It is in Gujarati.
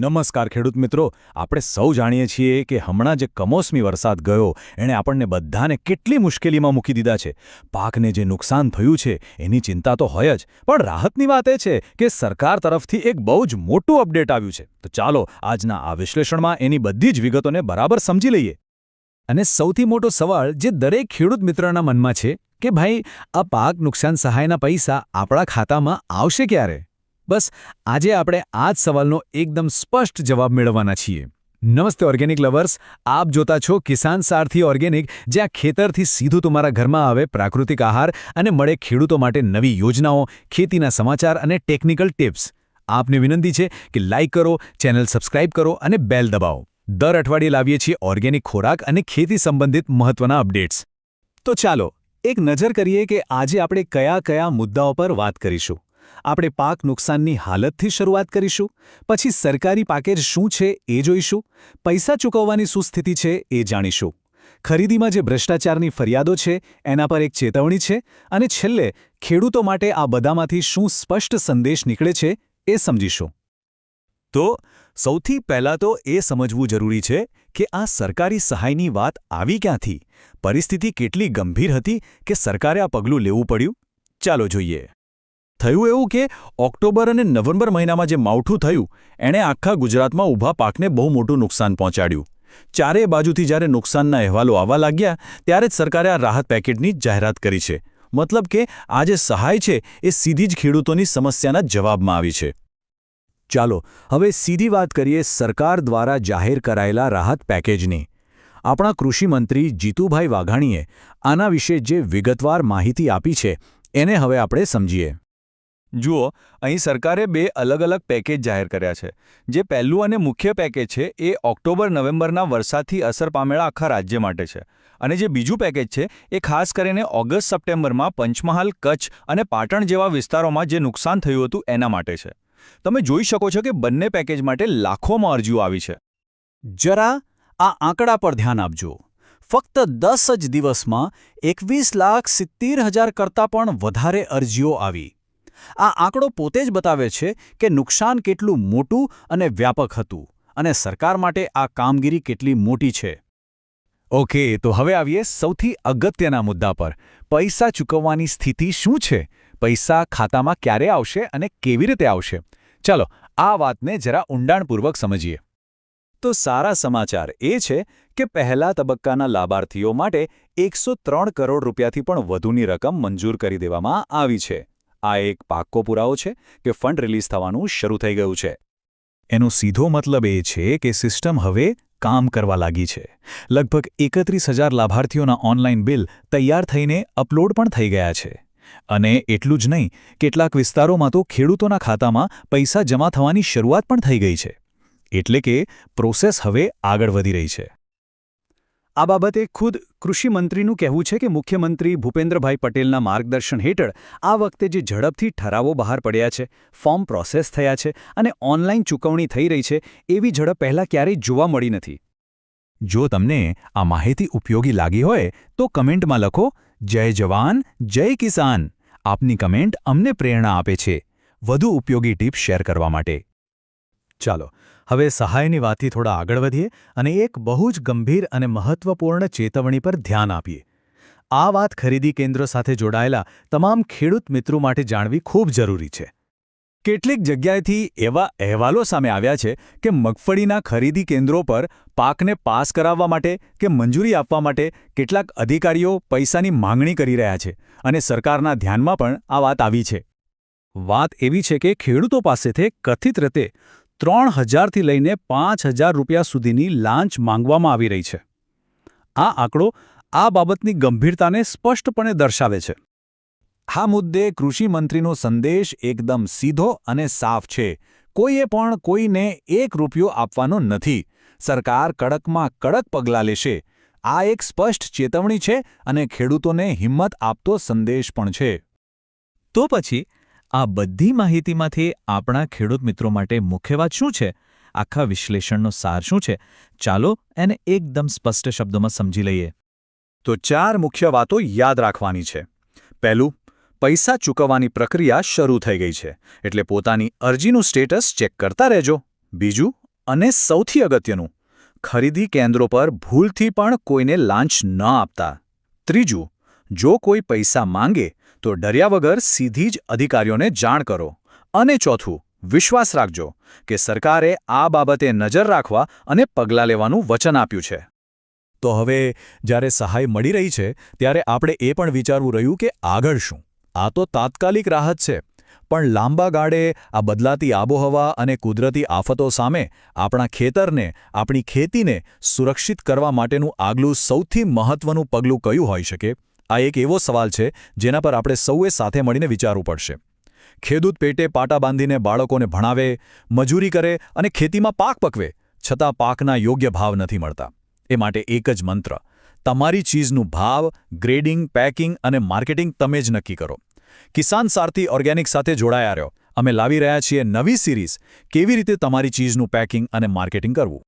નમસ્કાર ખેડૂત મિત્રો. આપણે સૌ જાણીએ છીએ કે હમણાં જે કમોસમી વરસાદ ગયો, એણે આપણને બધાને કેટલી મુશ્કેલીમાં મૂકી દીધા છે. પાકને જે નુકસાન થયું છે, એની ચિંતા તો હોય જ. પણ રાહતની વાત એ છે કે સરકાર તરફથી એક બહુ જ મોટું અપડેટ આવ્યું છે. તો ચાલો આજના આ વિશ્લેષણમાં એની બધી જ વિગતોને બરાબર સમજી લઈએ. અને સૌથી મોટો સવાલ જે દરેક ખેડૂત મિત્રના મનમાં છે કે ભાઈ, આ પાક નુકસાન સહાયના પૈસા આપણા ખાતામાં આવશે ક્યારે? બસ, આજે આપણે આ જ સવાલનો એકદમ સ્પષ્ટ જવાબ મેળવવાના છીએ. નમસ્તે ઓર્ગેનિક લવર્સ, આપ જોતા છો કિસાન સારથી ઓર્ગેનિક, જ્યાં ખેતરથી સીધું તમારા ઘરમાં આવે પ્રાકૃતિક આહાર અને મળે ખેડૂતો માટે નવી યોજનાઓ, ખેતીના સમાચાર અને ટેકનિકલ ટિપ્સ. આપને વિનંતી છે કે લાઇક કરો, ચેનલ સબસ્ક્રાઇબ કરો અને બેલ દબાવો. દર અઠવાડિયે લાવીએ છીએ ઓર્ગેનિક ખોરાક અને ખેતી સંબંધિત મહત્વના અપડેટ્સ. તો ચાલો, એક નજર કરીએ કે આજે આપણે કયા કયા મુદ્દાઓ પર વાત કરીશું. આપણે પાક નુકસાનની હાલતથી શરૂઆત કરીશું, પછી સરકારી પાકેજ શું છે એ જોઈશું, પૈસા ચૂકવવાની શું સ્થિતિ છે એ જાણીશું. ખરીદીમાં જે ભ્રષ્ટાચારની ફરિયાદો છે, એના પર એક ચેતવણી છે અને છેલ્લે ખેડૂતો માટે આ બધામાંથી શું સ્પષ્ટ સંદેશ નીકળે છે એ સમજીશું. તો, સૌથી પહેલાં તો એ સમજવું જરૂરી છે કે આ સરકારી સહાયની વાત આવી ક્યાંથી? પરિસ્થિતિ કેટલી ગંભીર હતી કે સરકારે આ પગલું લેવું પડ્યું? ચાલો જોઈએ. થયું એવું કે ઓક્ટોબર અને નવેમ્બર મહિનામાં જે માવઠું થયું, એણે આખા ગુજરાતમાં ઊભા પાકને બહુ મોટું નુકસાન પહોંચાડ્યું. ચારે બાજુથી જ્યારે નુકસાનના અહેવાલો આવવા લાગ્યા, ત્યારે જ સરકારે આ રાહત પેકેટની જાહેરાત કરી છે. મતલબ કે આ જે સહાય છે, એ સીધી જ ખેડૂતોની સમસ્યાના જવાબમાં આવી છે. ચાલો, હવે સીધી વાત કરીએ સરકાર દ્વારા જાહેર કરાયેલા રાહત પેકેજની. આપણા કૃષિમંત્રી જીતુભાઈ વાઘાણીએ આના વિશે જે વિગતવાર માહિતી આપી છે, એને હવે આપણે સમજીએ. જુઓ, અહીં સરકારે બે અલગ અલગ પેકેજ જાહેર કર્યા છે. જે પહેલું અને મુખ્ય પેકેજ છે, એ ઓક્ટોબર નવેમ્બરના વરસાદથી અસર પામેલા આખા રાજ્ય માટે છે. અને જે બીજું પેકેજ છે, એ ખાસ કરીને ઓગસ્ટ સપ્ટેમ્બરમાં પંચમહાલ, કચ્છ અને પાટણ જેવા વિસ્તારોમાં જે નુકસાન થયું હતું, એના માટે છે. તમે જોઈ શકો છો કે બંને પેકેજ માટે લાખોમાં અરજીઓ આવી છે. જરા આ આંકડા પર ધ્યાન આપજો. ફક્ત દસ જ દિવસમાં એકવીસ લાખ સિત્તેર હજાર કરતાં પણ વધારે અરજીઓ આવી. આ આંકડો પોતે જ બતાવે છે કે નુકસાન કેટલું મોટું અને વ્યાપક હતું અને સરકાર માટે આ કામગીરી કેટલી મોટી છે. ઓકે, તો હવે આવીએ સૌથી અગત્યના મુદ્દા પર. પૈસા ચૂકવવાની સ્થિતિ શું છે? પૈસા ખાતામાં ક્યારે આવશે અને કેવી રીતે આવશે? ચાલો, આ વાતને જરા ઊંડાણપૂર્વક સમજીએ. તો સારા સમાચાર એ છે કે પહેલા તબક્કાના લાભાર્થીઓ માટે એકસો કરોડ રૂપિયાથી પણ વધુની રકમ મંજૂર કરી દેવામાં આવી છે. આ એક પાક્કો પુરાવો છે કે ફંડ રિલીઝ થવાનું શરૂ થઈ ગયું છે. એનો સીધો મતલબ એ છે કે સિસ્ટમ હવે કામ કરવા લાગી છે. લગભગ એકત્રીસ હજાર લાભાર્થીઓના ઓનલાઈન બિલ તૈયાર થઈને અપલોડ પણ થઈ ગયા છે. અને એટલું જ નહીં, કેટલાક વિસ્તારોમાં તો ખેડૂતોના ખાતામાં પૈસા જમા થવાની શરૂઆત પણ થઈ ગઈ છે. એટલે કે પ્રોસેસ હવે આગળ વધી રહી છે. આ બાબતે ખુદ કૃષિમંત્રીનું કહેવું છે કે મુખ્યમંત્રી ભૂપેન્દ્રભાઈ પટેલના માર્ગદર્શન હેઠળ આ વખતે જે ઝડપથી ઠરાવો બહાર પડ્યા છે, ફોર્મ પ્રોસેસ થયા છે અને ઓનલાઈન ચૂકવણી થઈ રહી છે, એવી ઝડપ પહેલાં ક્યારેય જોવા મળી નથી. જો તમને આ માહિતી ઉપયોગી લાગી હોય, તો કમેન્ટમાં લખો, જય જવાન, જય કિસાન. આપની કમેન્ટ અમને પ્રેરણા આપે છે. વધુ ઉપયોગી ટીપ શેર કરવા માટે. ચાલો હવે સહાયની વાતથી થોડા આગળ વધીએ અને એક બહુ જ ગંભીર અને મહત્વપૂર્ણ ચેતવણી પર ધ્યાન આપીએ. આ વાત ખરીદી કેન્દ્રો સાથે જોડાયેલા તમામ ખેડૂત મિત્રો માટે જાણવી ખૂબ જરૂરી છે. કેટલીક જગ્યાએથી એવા અહેવાલો સામે આવ્યા છે કે મગફળીના ખરીદી કેન્દ્રો પર પાકને પાસ કરાવવા માટે કે મંજૂરી આપવા માટે કેટલાક અધિકારીઓ પૈસાની માંગણી કરી રહ્યા છે અને સરકારના ધ્યાનમાં પણ આ વાત આવી છે. વાત એવી છે કે ખેડૂતો પાસેથી કથિત રીતે ત્રણ હજારથી લઈને પાંચ હજાર રૂપિયા સુધીની લાંચ માંગવામાં આવી રહી છે. આ આંકડો આ બાબતની ગંભીરતાને સ્પષ્ટપણે દર્શાવે છે. આ મુદ્દે કૃષિમંત્રીનો સંદેશ એકદમ સીધો અને સાફ છે. કોઈએ પણ કોઈને એક રૂપિયો આપવાનો નથી. સરકાર કડકમાં કડક પગલાં લેશે. આ એક સ્પષ્ટ ચેતવણી છે અને ખેડૂતોને હિંમત આપતો સંદેશ પણ છે. તો પછી આ બધી માહિતીમાંથી આપણા ખેડૂત મિત્રો માટે મુખ્ય વાત શું છે? આખા વિશ્લેષણનો સાર શું છે? ચાલો એને એકદમ સ્પષ્ટ શબ્દોમાં સમજી લઈએ. તો ચાર મુખ્ય વાતો યાદ રાખવાની છે. પહેલું, પૈસા ચૂકવવાની પ્રક્રિયા શરૂ થઈ ગઈ છે, એટલે પોતાની અરજીનું સ્ટેટસ ચેક કરતા રહેજો. બીજું, અને સૌથી અગત્યનું, ખરીદી કેન્દ્રો પર ભૂલથી પણ કોઈને લાંચ ન આપતા. ત્રીજું, જો કોઈ પૈસા માંગે તો ડર્યા વગર સીધી જ અધિકારીઓને જાણ કરો. અને ચોથું, વિશ્વાસ રાખજો કે સરકારે આ બાબતે નજર રાખવા અને પગલાં લેવાનું વચન આપ્યું છે. તો હવે, જ્યારે સહાય મળી રહી છે, ત્યારે આપણે એ પણ વિચારવું રહ્યું કે આગળ શું? આ તો તાત્કાલિક રાહત છે. પણ લાંબા ગાળે આ બદલાતી આબોહવા અને કુદરતી આફતો સામે આપણા ખેતરને, આપણી ખેતીને સુરક્ષિત કરવા માટેનું આગલું સૌથી મહત્વનું પગલું કયું હોઈ શકે? આ એક એવો સવાલ છે જેના પર આપણે સૌએ સાથે મળીને વિચારવું પડશે. ખેડૂત પેટે પાટા બાંધીને બાળકોને ભણાવે, મજૂરી કરે અને ખેતીમાં પાક પકવે, છતાં પાકના યોગ્ય ભાવ નથી મળતા. એ માટે એક જ મંત્ર, તમારી ચીજનું ભાવ, ગ્રેડિંગ, પેકિંગ અને માર્કેટિંગ તમે જ નક્કી કરો. કિસાન સારથી ઓર્ગેનિક સાથે જોડાયા રહ્યો. અમે લાવી રહ્યા છીએ નવી સિરીઝ. કેવી રીતે તમારી ચીજનું પેકિંગ અને માર્કેટિંગ કરવું?